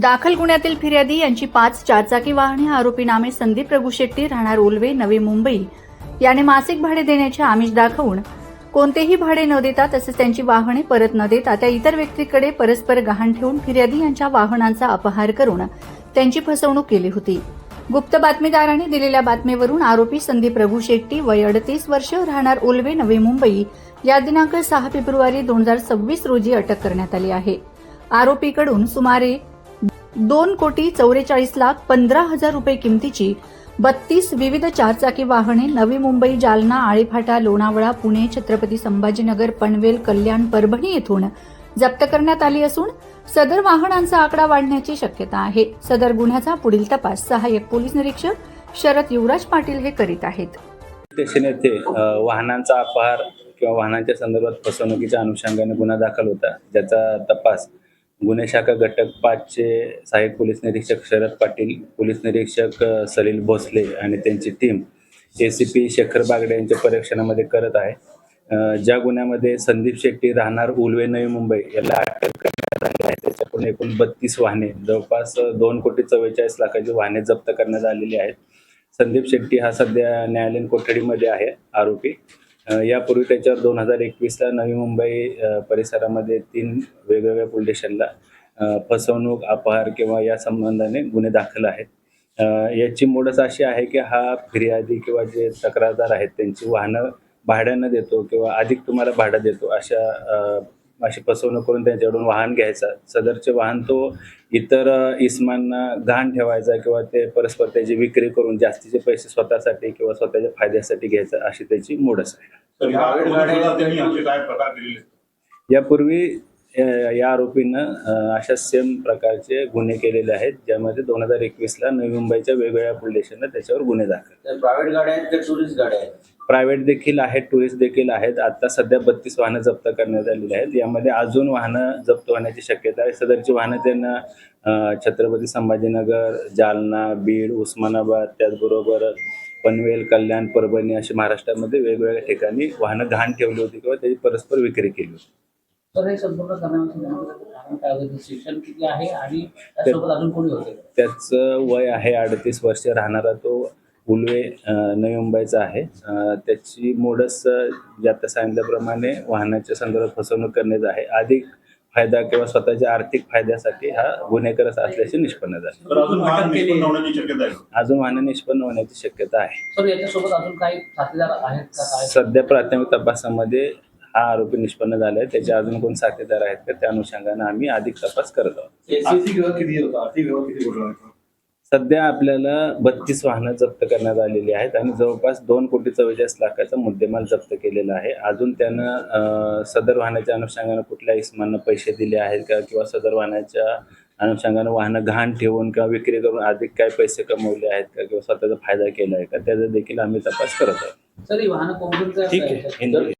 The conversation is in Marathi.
दाखल गुन्ह्यातील फिर्यादी यांची पाच चारचाकी वाहने आरोपी नामे संदीप प्रभू शेट्टी राहणार उलवे नवी मुंबई. याने मासिक भाडे देण्याचे आमिष दाखवून कोणतेही भाडे न देता तसेच त्यांची वाहने परत न देता त्या इतर व्यक्तीकडे परस्पर गहाण ठेवून फिर्यादी यांच्या वाहनांचा अपहार करून त्यांची फसवणूक केली होती. गुप्त बातमीदारांनी दिलेल्या बातमीवरून आरोपी संदीप प्रभू शेट्टी वय अडतीस वर्ष राहणार उलवे नवी मुंबई या दिनांक सहा फेब्रुवारी दोन हजार सव्वीस रोजी अटक करण्यात आली आहे. आरोपीकडून सुमारे दोन कोटी चौवेचाळीस लाख पंधरा हजार रुपये किमतीची बत्तीस विविध चारचाकी वाहने नवी मुंबई जालना आळीफाटा लोणावळा पुणे छत्रपती संभाजीनगर पनवेल कल्याण परभणी येथून जप्त करण्यात आली असून सदर वाहनांचा आकडा वाढण्याची शक्यता आहे. सदर गुन्ह्याचा पुढील तपास सहाय्यक पोलीस निरीक्षक शरद युवराज पाटील हे करीत आहेत. येथे वाहनांचा अपहार किंवा वाहनांच्या संदर्भात फसवणुकीच्या अनुषंगाने गुन्हा दाखल होता ज्याचा तपास गुन्हे शाखा घटक पाचचे सहाय्यक पोलीस निरीक्षक शरद पाटील पोलीस निरीक्षक सलील भोसले आणि त्यांची team A C P Shekhar Bagde यांच्या परीक्षणामध्ये करत आहे. ज्या गुन्ह्यामध्ये संदीप शेट्टी राहणार उलवे नवी मुंबई याला अटक करण्यात आली आहे. त्याच्याकडून एकूण बत्तीस वाहने जवळपास दोन कोटी चव्वेचाळीस लाखाची वाहने जप्त करण्यात आलेली आहेत. संदीप शेट्टी हा सध्या न्यायालयीन कोठडीमध्ये आहे आरोपी. यापूर्वी त्याच्यावर दोन हजार एकवीसला नवी मुंबई परिसरामध्ये तीन वेगवेगळ्या पोलीस स्टेशनला फसवणूक अपहार किंवा या संबंधाने गुन्हे दाखल आहेत. याची मोडच अशी आहे की हा फिर्यादी किंवा जे तक्रारदार आहेत त्यांची वाहनं भाड्यानं देतो किंवा अधिक तुम्हाला भाडं देतो अशा अशी फसवणूक करून त्यांच्याकडून वाहन घ्यायचा सदरचे वाहन तो इतर इस्मांना घाण ठेवायचा किंवा ते परस्पर त्याची विक्री करून जास्तीचे पैसे स्वतःसाठी किंवा स्वतःच्या फायद्यासाठी घ्यायचा अशी त्याची मूडच आहे? यापूर्वी या आरोपीनं अशा सेम प्रकारचे गुन्हे केलेले आहेत ज्यामध्ये दोन हजार एकवीसला नवी मुंबईच्या वेगवेगळ्या पोलीस स्टेशनला त्याच्यावर गुन्हे दाखल. प्रायव्हेट गाड्या आहेत टुरिस्ट गाड्या आहेत? प्रायव्हेट देखील आहेत टुरिस्ट देखील आहेत. आता सध्या बत्तीस वाहनं जप्त करण्यात आलेली आहेत. यामध्ये अजून वाहनं जप्त होण्याची शक्यता आहे. सदरची वाहनं त्यांना छत्रपती संभाजीनगर जालना बीड उस्मानाबाद त्याचबरोबर पनवेल कल्याण परभणी अशी महाराष्ट्रामध्ये वेगवेगळ्या ठिकाणी वाहनं घाण ठेवली होती किंवा त्याची परस्पर विक्री केली होती. तर हे संपूर्ण करण्याचं कारण काय होतं शिक्षण किती आहे आणि त्यासोबत अजून कोणी होते? त्याचं वय आहे अडतीस वर्ष राहणारा तो उलवे नवी मुंबईचा आहे. त्याची मोडस जे आता सांगितल्याप्रमाणे वाहनाच्या संदर्भात फसवणूक करण्याचं आहे. अधिक फायदा किंवा स्वतःच्या आर्थिक फायद्यासाठी हा गुन्हेगारच असल्याचे निष्पन्न झाले. अजून वाहन निष्पन्न होण्याची शक्यता आहे. अजून वाहनं निष्पन्न होण्याची शक्यता आहे. सर याच्यासोबत अजून काही साथीदार आहेत का? काय? सध्या प्राथमिक तपासामध्ये हा आरोपी निष्पन्न झाला आहे त्याचे अजून कोण साथीदार आहेत का? त्या अनुषंगाने आम्ही अधिक तपास करत आहोत? सध्या आपल्याला बत्तीस वाहनं जप्त करण्यात आलेली आहेत आणि जवळपास दोन कोटी चव्वेचाळीस लाखाचा मुद्देमाल जप्त केलेला आहे. अजून त्यानं सदर वाहनाच्या अनुषंगानं कुठल्या इस्मांना पैसे दिले आहेत का किंवा सदर वाहनाच्या अनुषंगानं वाहनं घाण ठेवून किंवा विक्री करून अधिक काय पैसे कमवले आहेत का किंवा स्वतःचा फायदा केला आहे का? त्याचा देखील आम्ही तपास करत आहोत. सर ही वाहनं कोणकोणत्या ठीक आहे.